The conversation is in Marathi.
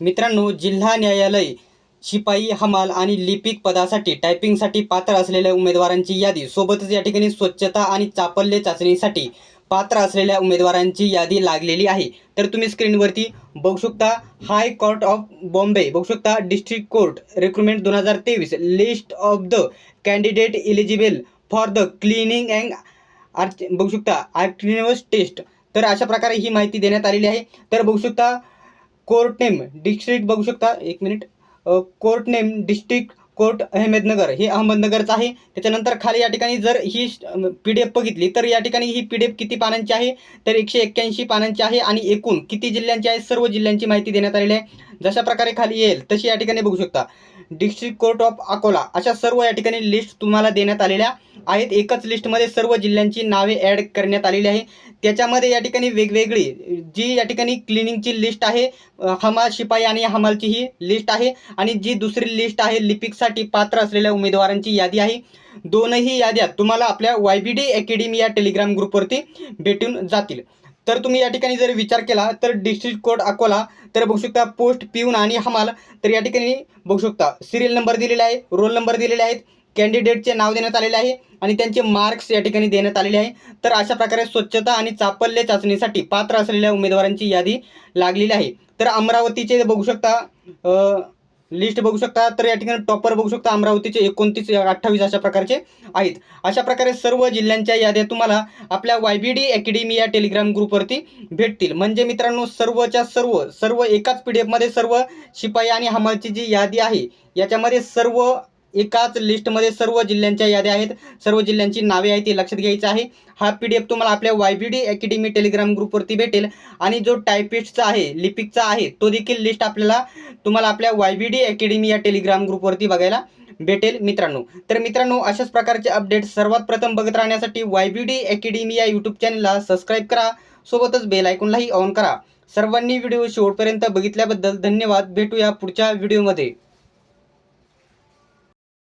मित्रांनो जिल्हा न्यायालय शिपाई हमाल आणि लिपिक पदासाठी टायपिंगसाठी पात्र असलेल्या उमेदवारांची यादी. सोबतच या ठिकाणी स्वच्छता आणि चापल्य चाचणीसाठी पात्र असलेल्या उमेदवारांची यादी लागलेली आहे. तर तुम्ही स्क्रीनवरती बघू शकता हाय कोर्ट ऑफ बॉम्बे. बघू शकता डिस्ट्रिक्ट कोर्ट रिक्रुटमेंट दोन हजार तेवीस. List of the candidate eligible for the cleaning and arch बघू शकता आर्टिनिवस टेस्ट. तर अशा प्रकारे ही माहिती देण्यात आलेली आहे. तर बघू शकता कोर्ट नेम डिस्ट्रिक्ट बघू शकता. एक minute. Court name district court Ahmednagar हे अहमदनगरचं आहे. त्याच्यानंतर खाली या ठिकाणी जर ही पी डी एफ बघितली तर या ठिकाणी ही पी डी एफ किती पानांची आहे? तर एकशे एक्क्याऐंशी पानांची आहे आणि एकूण किती जिल्ह्यांची आहे? सर्व जिल्ह्यांची माहिती देण्यात आलेली आहे. जशा प्रकारे खाली येईल तशी या ठिकाणी बघू शकता. डिस्ट्रिक्ट कोर्ट ऑफ अकोला अशा सर्व या ठिकाणी लिस्ट तुम्हाला देण्यात आलेल्या आहेत. एकच लिस्टमध्ये सर्व जिल्ह्यांची नावे ॲड करण्यात आलेली आहे. त्याच्यामध्ये या ठिकाणी वेगवेगळी जी या ठिकाणी क्लिनिंगची लिस्ट आहे हमाल शिपाई आणि हमालची ही लिस्ट आहे. आणि जी दुसरी लिस्ट आहे लिपिकसाठी पात्र असलेल्या उमेदवारांची यादी आहे. दोनही याद्या तुम्हाला आपल्या वाय बी डी अकॅडमी या टेलिग्राम ग्रुपवरती भेटून जातील. तर तुम्ही या ठिकाणी जर विचार केला तर डिस्ट्रिक्ट कोर्ट अकोला तर बघू शकता पोस्ट पिऊन आणि हमाल तर या ठिकाणी बघू शकता सिरियल नंबर दिलेला आहे रोल नंबर दिलेले आहेत कॅन्डिडेटचे नाव देण्यात आलेले आहे आणि त्यांचे मार्क्स या ठिकाणी देण्यात आलेले आहे. तर अशा प्रकारे स्वच्छता आणि चापल्य चाचणीसाठी पात्र असलेल्या उमेदवारांची यादी लागलेली आहे. तर अमरावतीचे बघू शकता लिस्ट बघू शकता तर या ठिकाणी टॉपर बघू शकता अमरावतीचे एकोणतीस अठ्ठावीस अशा प्रकारचे आहेत. अशा प्रकारे सर्व जिल्ह्यांच्या याद्या तुम्हाला आपल्या वाय बी डी अकॅडमी या टेलिग्राम ग्रुपवरती भेटतील. म्हणजे मित्रांनो सर्वच्या सर्व सर्व एकाच पी डी एफमध्ये सर्व शिपाई आणि हमालची जी यादी आहे याच्यामध्ये सर्व एकाच लिस्टमध्ये सर्व जिल्ह्यांच्या याद्या आहेत. सर्व जिल्ह्यांची नावे आहेत ती लक्षात घ्यायचं आहे. हा पी डी एफ तुम्हाला आपल्या Y B D academy Telegram ग्रुपवरती भेटेल. आणि जो टायपिस्टचा आहे लिपिकचा आहे तो देखील लिस्ट आपल्याला तुम्हाला आपल्या वाय बी डी अकॅडमी या टेलिग्राम ग्रुपवरती बघायला भेटेल मित्रांनो. तर मित्रांनो अशाच प्रकारचे अपडेट सर्वात प्रथम बघत राहण्यासाठी वाय बी डी अकॅडमी या यूट्यूब चॅनलला सबस्क्राईब करा. सोबतच बेल आयकॉनलाही ऑन करा. सर्वांनी व्हिडिओ शेवटपर्यंत बघितल्याबद्दल धन्यवाद. भेटूया पुढच्या व्हिडिओमध्ये